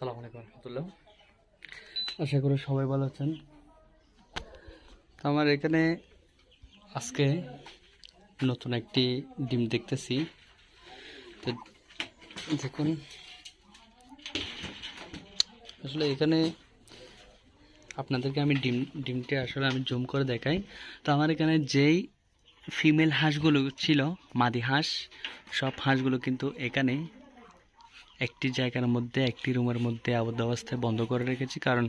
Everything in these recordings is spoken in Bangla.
সালাম আলাইকুম রহমতুল্লাহ। আশা করি সবাই ভালো আছেন। আমার এখানে আজকে নতুন একটি ডিম দেখতেছি। তো দেখুন, আসলে এখানে আপনাদেরকে আমি ডিম, ডিমটি আসলে আমি জুম করে দেখাই। তো আমার এখানে যেই ফিমেল হাঁসগুলো ছিল, মাদি হাঁস, সব হাঁসগুলো কিন্তু এখানে একটি জায়গার মধ্যে, একটি রুমের মধ্যে আবদ্ধ অবস্থায় বন্ধ করে রেখেছি, কারণ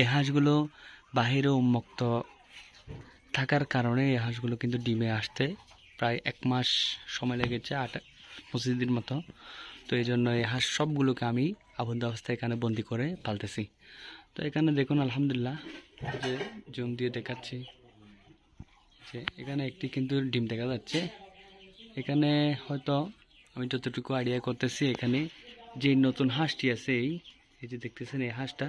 এই হাঁসগুলো বাহিরে উন্মুক্ত থাকার কারণে এই হাঁসগুলো কিন্তু ডিমে আসতে প্রায় এক মাস সময় লেগেছে, আট, পঁচিশ দিন মতো। তো এই জন্য এই হাঁস সবগুলোকে আমি আবদ্ধ অবস্থায় এখানে বন্দি করে পালতেছি। তো এখানে দেখুন, আলহামদুলিল্লাহ, যে জুম দিয়ে দেখাচ্ছি যে এখানে একটি কিন্তু ডিম দেখা যাচ্ছে। এখানে হয়তো আমি যতটুকু আইডিয়া করতেছি, এখানে যে নতুন হাঁসটি আছে, এই যে দেখতেছেন এই হাঁসটা,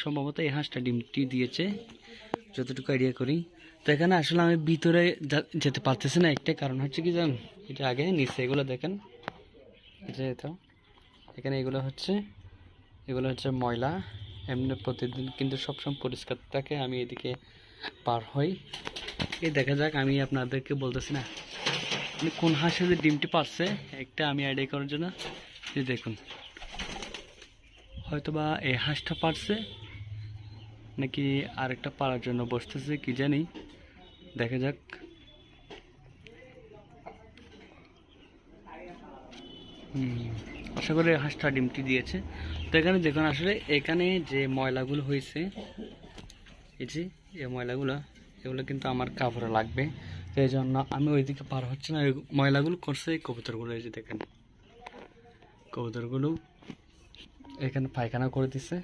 সম্ভবত এই হাঁসটা ডিমটি দিয়েছে, যতটুকু আইডিয়া করি। তো এখানে আসলে আমি ভিতরে যেতে পারতেছি না, একটা কারণ হচ্ছে কি জান এটা আগে, নিচে এগুলো দেখেন। এই যে তো এখানে এগুলো হচ্ছে এগুলো হচ্ছে ময়লা। এমনি প্রতিদিন কিন্তু সবসময় পরিষ্কার থাকে, আমি এদিকে পার হই। এই দেখা যাক, আমি আপনাদেরকে বলতেছি না কোন হাঁসে যে ডিমটি পারছে, একটা আমি আইডিয়া করার জন্য। এই দেখুন। হয়তোবা এই হাঁসটা পারছে, নাকি আরেকটা পারার জন্য বসতেছে, কি জানি। দেখা যাক। আশা করি হাঁসটা ডিমটি দিয়েছে। তো এখানে দেখুন, আসলে এখানে যে ময়লাগুলো হয়েছে, এই যে এই ময়লাগুলো, এগুলো কিন্তু আমার কাপড়ে লাগবে। তো এই জন্য আমি ওইদিকে পার হচ্ছে না ময়লাগুলো করছে কবুতরগুলো, এই যে দেখেন। কবুতরগুলো এখানে পায়খানা করে দিছে।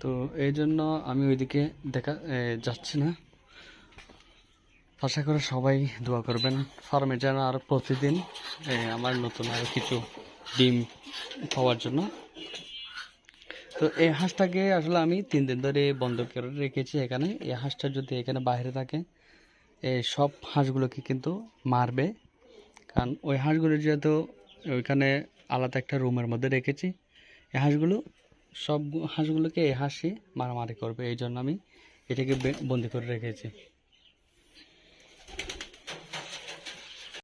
তো এই জন্য আমি ওইদিকে দেখা যাচ্ছি না। আশা করে সবাই দোয়া করবেন। ফার্মে যেন আর প্রতিদিন আমার নতুন আরও কিছু ডিম পাওয়ার জন্য। তো এই হাঁসটাকে আসলে আমি তিন দিন ধরে বন্ধ করে রেখেছি এখানে। এই হাঁসটা যদি এখানে বাইরে থাকে এই সব হাঁসগুলোকে কিন্তু মারবে। কারণ ওই হাঁসগুলো যেহেতু ওইখানে আলাদা একটা রুমের মধ্যে রেখেছি। এই হাঁসগুলো, সব হাঁসগুলোকে এই হাঁসই মারামারি করবে, এই জন্য আমি এটাকে বন্দি করে রেখেছি।